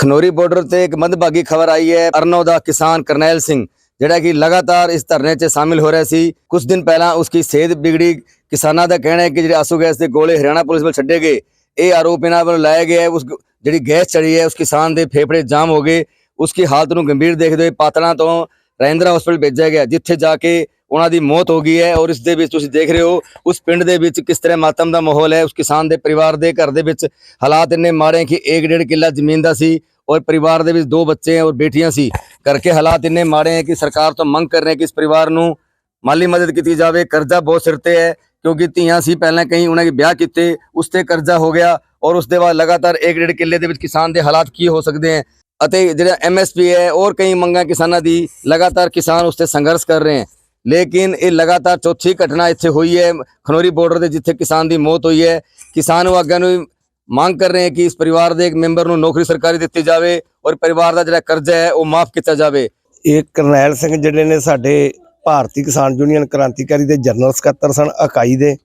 Khanauri border ਤੇ ਇੱਕ ਮੰਦਭਾਗੀ ਖਬਰ ਆਈ ਹੈ, ਅਰਨੋ ਦਾ ਕਿਸਾਨ ਕਰਨੈਲ ਸਿੰਘ, ਜਿਹੜਾ ਕਿ ਲਗਾਤਾਰ ਇਸ ਧਰਨੇ 'ਚ ਸ਼ਾਮਿਲ ਹੋ ਰਿਹਾ ਸੀ। ਕੁਝ ਦਿਨ ਪਹਿਲਾਂ ਉਸकी ਸਿਹਤ ਬਿਗੜੀ ਕਿਸਾਨਾਂ ਦਾ ਕਹਿਣਾ ਹੈ ਕਿ ਜਿਹੜੇ ਆਸੂ ਗੈਸ ਦੇ ਗੋਲੇ ਹਰਿਆਣਾ ਪੁਲਿਸ ਵੱਲ ਛੱਡੇ ਗਏ, ਇਹ ਆਰੋਪ ਇਹਨਾਂ ਵੱਲੋਂ ਲਾਇਆ ਗਿਆ ਹੈ। ਉਸ ਜਿਹੜੀ ਗੈਸ ਚੜੀ ਹੈ, ਉਸ ਕਿਸਾਨ ਦੇ ਫੇਫੜੇ ਜਾਮ ਹੋ ਗਏ। ਉਸकी ਹਾਲਤ ਨੂੰ ਗੰਭੀਰ ਦੇਖਦੇ ਹੋਏ ਪਾਤੜਾਂ ਤੋਂ ਰੈਂਦਰਾ ਹਸਪੀਟਲ ਭੇਜਿਆ ਗਿਆ, ਜਿੱਥੇ ਜਾ ਕੇ ਉਹਨਾਂ ਦੀ ਮੌਤ ਹੋ ਗਈ ਹੈ ਔਰ ਇਸ ਦੇ ਵਿੱਚ ਤੁਸੀਂ ਦੇਖ ਰਹੇ ਹੋ, ਉਸ ਪਿੰਡ ਦੇ ਵਿੱਚ ਕਿਸ ਤਰ੍ਹਾਂ ਮਾਤਮ ਦਾ ਮਾਹੌਲ ਹੈ। ਉਸ ਕਿਸਾਨ ਦੇ ਪਰਿਵਾਰ ਦੇ ਘਰ ਦੇ ਵਿੱਚ ਹਾਲਾਤ ਇੰਨੇ ਮਾੜੇ ਕਿ 1.5 ਕਿੱਲਾ ਜ਼ਮੀਨ ਦਾ ਸੀ। ਔਰ ਪਰਿਵਾਰ ਦੇ ਵਿੱਚ ਦੋ ਬੱਚੇ ਔਰ ਬੇਟੀਆਂ ਸੀ। ਕਰਕੇ ਹਾਲਾਤ ਇੰਨੇ ਮਾੜੇ ਹੈ ਕਿ ਸਰਕਾਰ ਤੋਂ ਮੰਗ ਕਰ ਰਹੇ ਕਿ ਇਸ ਪਰਿਵਾਰ ਨੂੰ ਮਾਲੀ ਮਦਦ ਕੀਤੀ ਜਾਵੇ। ਕਰਜ਼ਾ ਬਹੁਤ ਸਿਰ ਤੇ ਹੈ, ਕਿਉਂਕਿ ਧੀਆਂ ਸੀ, ਪਹਿਲਾਂ ਕਈ ਉਹਨਾਂ ਦੇ ਵਿਆਹ ਕੀਤੇ, ਉਸ ਤੇ ਕਰਜ਼ਾ ਹੋ ਗਿਆ ਔਰ ਉਸ ਦੇ ਬਾਅਦ ਲਗਾਤਾਰ 1.5 ਕਿੱਲੇ ਦੇ ਵਿੱਚ ਕਿਸਾਨ ਦੇ ਹਾਲਾਤ ਕੀ ਹੋ ਸਕਦੇ ਹੈ ਅਤੇ ਜਿਹੜਾ ਐਮਐਸਪੀ ਹੈ ਔਰ ਕਈ ਮੰਗਾਂ ਕਿਸਾਨਾਂ ਦੀ ਲਗਾਤਾਰ ਕਿਸਾਨ ਉਸ ਤੇ ਸੰਘਰਸ਼ ਕਰ ਰਹੇ ਹੈ। ਲੇਕਿਨ ਇਹ ਲਗਾਤਾਰ ਚੌਥੀ ਘਟਨਾ ਇੱਥੇ ਹੋਈ ਹੈ। ਖਨੋਰੀ ਬਾਰਡਰ ਤੇ ਜਿੱਥੇ ਕਿਸਾਨ ਦੀ ਮੌਤ ਹੋਈ ਹੈ। ਕਿਸਾਨ ਵਾਗਾਂ ਨੂੰ ਮੰਗ ਕਰ ਰਹੇ ਹੈ ਕਿ ਇਸ ਪਰਿਵਾਰ ਦੇ ਇੱਕ ਮੈਂਬਰ ਨੂੰ ਨੌਕਰੀ ਸਰਕਾਰੀ ਦਿੱਤੀ ਜਾਵੇ ਔਰ ਪਰਿਵਾਰ ਦਾ ਜਿਹੜਾ ਕਰਜ਼ਾ ਹੈ ਉਹ ਮਾਫ ਕੀਤਾ ਜਾਵੇ। ਇਹ ਕਰਨੈਲ ਸਿੰਘ ਜਿਹੜੇ ਨੇ ਸਾਡੇ ਭਾਰਤੀ ਕਿਸਾਨ ਯੂਨੀਅਨ ਕ੍ਰਾਂਤੀਕਾਰੀ ਦੇ ਜਨਰਲ ਸਕੱਤਰ ਸਨ ਇਕਾਈ ਦੇ।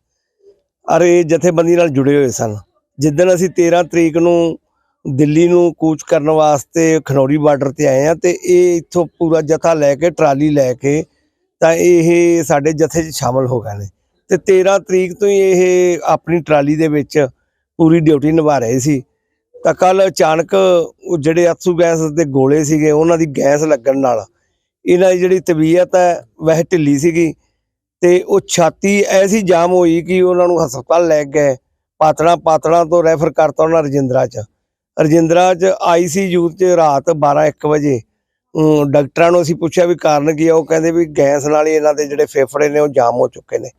ਔਰ ਇਹ ਜਥੇਬੰਦੀ ਨਾਲ ਜੁੜੇ ਹੋਏ ਸਨ। ਜਿੱਦਣ ਅਸੀਂ 13 ਤਰੀਕ ਨੂੰ ਦਿੱਲੀ ਨੂੰ ਕੂਚ ਕਰਨ ਵਾਸਤੇ ਖਨੌਰੀ ਬਾਰਡਰ ਤੇ ਆਏ ਆ ਤੇ ਇਹ ਇੱਥੋਂ ਪੂਰਾ ਜਥਾ ਲੈ ਕੇ, ਟਰਾਲੀ ਲੈ ਕੇ ਤਾਂ ਇਹ ਸਾਡੇ ਜਥੇ 'ਚ ਸ਼ਾਮਲ ਹੋ ਗਏ ਨੇ। ਤੇ 13 ਤਰੀਕ ਤੋਂ ਹੀ ਇਹ ਆਪਣੀ ਟਰਾਲੀ ਦੇ ਵਿੱਚ ਪੂਰੀ ਡਿਊਟੀ ਨਿਭਾ ਰਹੇ ਸੀ। ਤਾਂ ਕੱਲ ਅਚਾਨਕ ਉਹ ਜਿਹੜੇ ਅਥਰੂ ਗੈਸ ਦੇ ਗੋਲੇ ਸੀਗੇ, ਉਹਨਾਂ ਦੀ ਗੈਸ ਲੱਗਣ ਨਾਲ ਇਹਨਾਂ ਦੀ ਜਿਹੜੀ ਤਬੀਅਤ ਹੈ, ਵਹਿ ਢਿੱਲੀ ਸੀਗੀ ਤੇ ਉਹ ਛਾਤੀ ਐਸੀ ਜਾਮ ਹੋਈ ਕਿ ਉਹਨਾਂ ਨੂੰ ਹਸਪਤਾਲ ਲੈ ਗਏ। ਪਾਤੜਾ ਪਾਤੜਾ ਤੋਂ ਰੈਫਰ ਕਰਤਾ ਉਹਨਾਂ ਰਜਿੰਦਰਾ ਚ। ਰਜਿੰਦਰਾ ਚ ਆਈਸੀਯੂ ਚ ਰਾਤ 12 1 ਵਜੇ ਡਾਕਟਰਾਂ ਨੂੰ ਅਸੀਂ ਪੁੱਛਿਆ ਵੀ ਕਾਰਨ ਕੀ ਆ, ਉਹ ਕਹਿੰਦੇ ਵੀ ਗੈਸ ਨਾਲ ਹੀ ਇਹਨਾਂ ਦੇ ਜਿਹੜੇ ਫੇਫੜੇ ਨੇ, ਉਹ ਜਾਮ ਹੋ ਚੁੱਕੇ ਨੇ।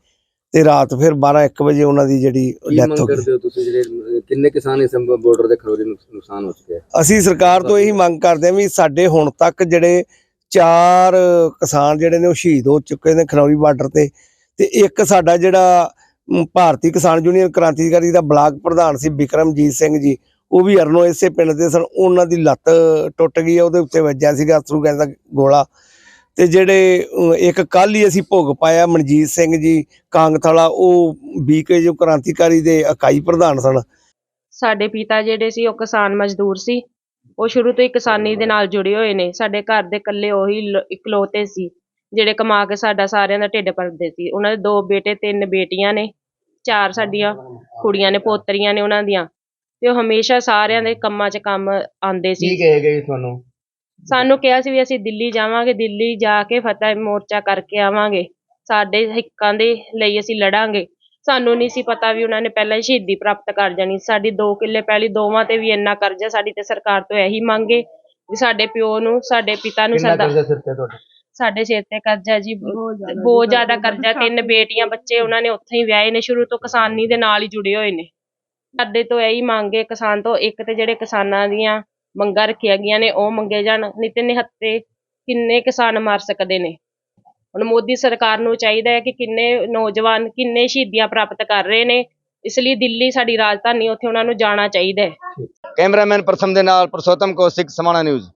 ਤੇ ਰਾਤ ਫਿਰ 12 1 ਵਜੇ ਉਹਨਾਂ ਦੀ ਜਿਹੜੀ ਡੈਥ ਹੋ ਗਈ। ਤੁਸੀਂ ਜਿਹੜੇ ਕਿੰਨੇ ਕਿਸਾਨ ਇਸ ਬਾਰਡਰ ਦੇ ਖਨੋਰੀ ਨੁਕਸਾਨ ਹੋ ਚੁੱਕੇ ਅਸੀਂ ਸਰਕਾਰ ਤੋਂ ਇਹੀ ਮੰਗ ਕਰਦੇ ਹਾਂ ਵੀ ਸਾਡੇ ਹੁਣ ਤੱਕ ਜਿਹੜੇ ਚਾਰ ਕਿਸਾਨ ਜਿਹੜੇ ਨੇ ਉਹ ਸ਼ਹੀਦ ਹੋ ਚੁੱਕੇ ਨੇ ਖਨੌਰੀ ਬਾਰਡਰ ਤੇ ਤੇ ਇੱਕ ਸਾਡਾ ਜਿਹੜਾ ਭਾਰਤੀ ਕਿਸਾਨ ਯੂਨੀਅਨ ਕ੍ਰਾਂਤੀਕਾਰੀ ਦਾ ਬਲਾਕ ਪ੍ਰਧਾਨ ਸੀ ਵਿਕਰਮਜੀਤ ਸਿੰਘ ਜੀ ਉਹ ਵੀ ਅਰਨੋ ਇਸੇ ਪਿੰਡ ਦੇ ਸਨ। ਉਹਨਾਂ ਦੀ ਲੱਤ ਟੁੱਟ ਗਈ ਉਹਦੇ ਉੱਤੇ ਵੱਜਿਆ ਸੀਗਾ ਅਥਰੂ ਗੈਸ ਦਾ ਗੋਲਾ। ਤੇ ਜਿਹੜੇ ਇੱਕ ਕੱਲ ਹੀ ਅਸੀਂ ਭੋਗ ਪਾਇਆ ਮਨਜੀਤ ਸਿੰਘ ਜੀ ਕਾਂਗਥਲਾ ਉਹ ਬੀਕੇ ਜੋ ਕ੍ਰਾਂਤੀਕਾਰੀ ਦੇ ਇਕਾਈ ਪ੍ਰਧਾਨ ਸਨ। ਸਾਡੇ ਪਿਤਾ ਜਿਹੜੇ ਸੀ ਉਹ ਕਿਸਾਨ ਮਜ਼ਦੂਰ ਸੀ। ਉਹ ਸ਼ੁਰੂ ਤੋਂ ਹੀ ਕਿਸਾਨੀ ਦੇ ਨਾਲ ਜੁੜੇ ਹੋਏ ਨੇ। ਸਾਡੇ ਘਰ ਦੇ ਇਕੱਲੇ ਉਹੀ ਲ- ਇਕਲੌਤੇ ਸੀ ਜਿਹੜੇ ਕਮਾ ਕੇ ਸਾਡਾ ਸਾਰਿਆਂ ਦਾ ਢਿੱਡ ਭਰਦੇ ਸੀ। ਉਹਨਾਂ ਦੇ ਦੋ ਬੇਟੇ ਤਿੰਨ ਬੇਟੀਆਂ ਨੇ। ਚਾਰ ਸਾਡੀਆਂ ਕੁੜੀਆਂ ਨੇ ਪੋਤਰੀਆਂ ਨੇ ਉਹਨਾਂ ਦੀਆਂ। ਤੇ ਉਹ ਹਮੇਸ਼ਾ ਸਾਰਿਆਂ ਦੇ ਕੰਮਾਂ 'ਚ ਕੰਮ ਆਉਂਦੇ ਸੀ। ਕਹੇ ਗਏ ਤੁਹਾਨੂੰ? ਸਾਨੂੰ ਕਿਹਾ ਸੀ ਵੀ ਅਸੀਂ ਦਿੱਲੀ ਜਾਵਾਂਗੇ ਦਿੱਲੀ ਜਾ ਕੇ ਫਤਿਹ ਮੋਰਚਾ ਕਰਕੇ ਆਵਾਂਗੇ। ਸਾਡੇ ਹਿੱਕਾਂ ਦੇ ਲਈ ਅਸੀਂ ਲੜਾਂਗੇ। ਸਾਨੂੰ ਨਹੀਂ ਸੀ ਪਤਾ ਵੀ ਉਹਨਾਂ ਨੇ ਪਹਿਲਾਂ ਹੀ ਸ਼ਹੀਦੀ ਪ੍ਰਾਪਤ ਕਰ ਜਾਣੀ। ਸਾਡੀ 2 ਕਿੱਲੇ ਪਹਿਲੀ ਦੋਵਾਂ ਤੇ ਵੀ ਇੰਨਾ ਕਰਜ਼ਾ ਸਾਡੀ ਤੇ ਸਰਕਾਰ ਤੋਂ ਇਹੀ ਮੰਗੇ ਵੀ ਸਾਡੇ ਪਿਓ ਨੂੰ ਸਾਡੇ ਪਿਤਾ ਨੂੰ ਸਰਦਾ ਸਿਰ ਤੇ ਤੁਹਾਡੇ? ਸਾਡੇ ਸਿਰ ਤੇ ਕਰਜ਼ਾ ਜੀ। ਬਹੁਤ ਜ਼ਿਆਦਾ ਕਰਜ਼ਾ। ਤਿੰਨ ਬੇਟੀਆਂ ਬੱਚੇ ਉਹਨਾਂ ਨੇ ਉੱਥੇ ਹੀ ਵਿਆਹੇ ਨੇ। ਸ਼ੁਰੂ ਤੋਂ ਕਿਸਾਨੀ ਦੇ ਨਾਲ ਹੀ ਜੁੜੇ ਹੋਏ ਨੇ। ਸਾਡੇ ਤੋਂ ਇਹੀ ਮੰਗੇ ਕਿਸਾਨ ਤੋਂ। ਇੱਕ ਤੇ ਜਿਹੜੇ ਕਿਸਾਨਾਂ ਦੀਆਂ ਮੰਗਾਂ ਰੱਖੀਆਂ ਗਈਆਂ ਨੇ, ਉਹ ਮੰਗੇ ਜਾਣ। ਨਹੀਂ ਤੇ ਨਿਹੱਤੇ ਕਿੰਨੇ ਕਿਸਾਨ ਮਰ ਸਕਦੇ ਨੇ? ਹੁਣ ਮੋਦੀ ਸਰਕਾਰ ਨੂੰ ਚਾਹੀਦਾ ਹੈ ਕਿ ਕਿੰਨੇ ਨੌਜਵਾਨ, ਕਿੰਨੇ ਸ਼ਹੀਦੀਆਂ ਪ੍ਰਾਪਤ ਕਰ ਰਹੇ ਨੇ। ਇਸ ਲਈ ਦਿੱਲੀ ਸਾਡੀ ਰਾਜਧਾਨੀ, ਉੱਥੇ ਉਹਨਾਂ ਨੂੰ ਜਾਣਾ ਚਾਹੀਦਾ ਹੈ। ਕੈਮਰਾਮੈਨ ਪ੍ਰਥਮ ਦੇ ਨਾਲ ਪ੍ਰਸੋਤਮ ਕੌਸ਼ਿਕ, ਸਮਾਣਾ ਨਿਊਜ਼।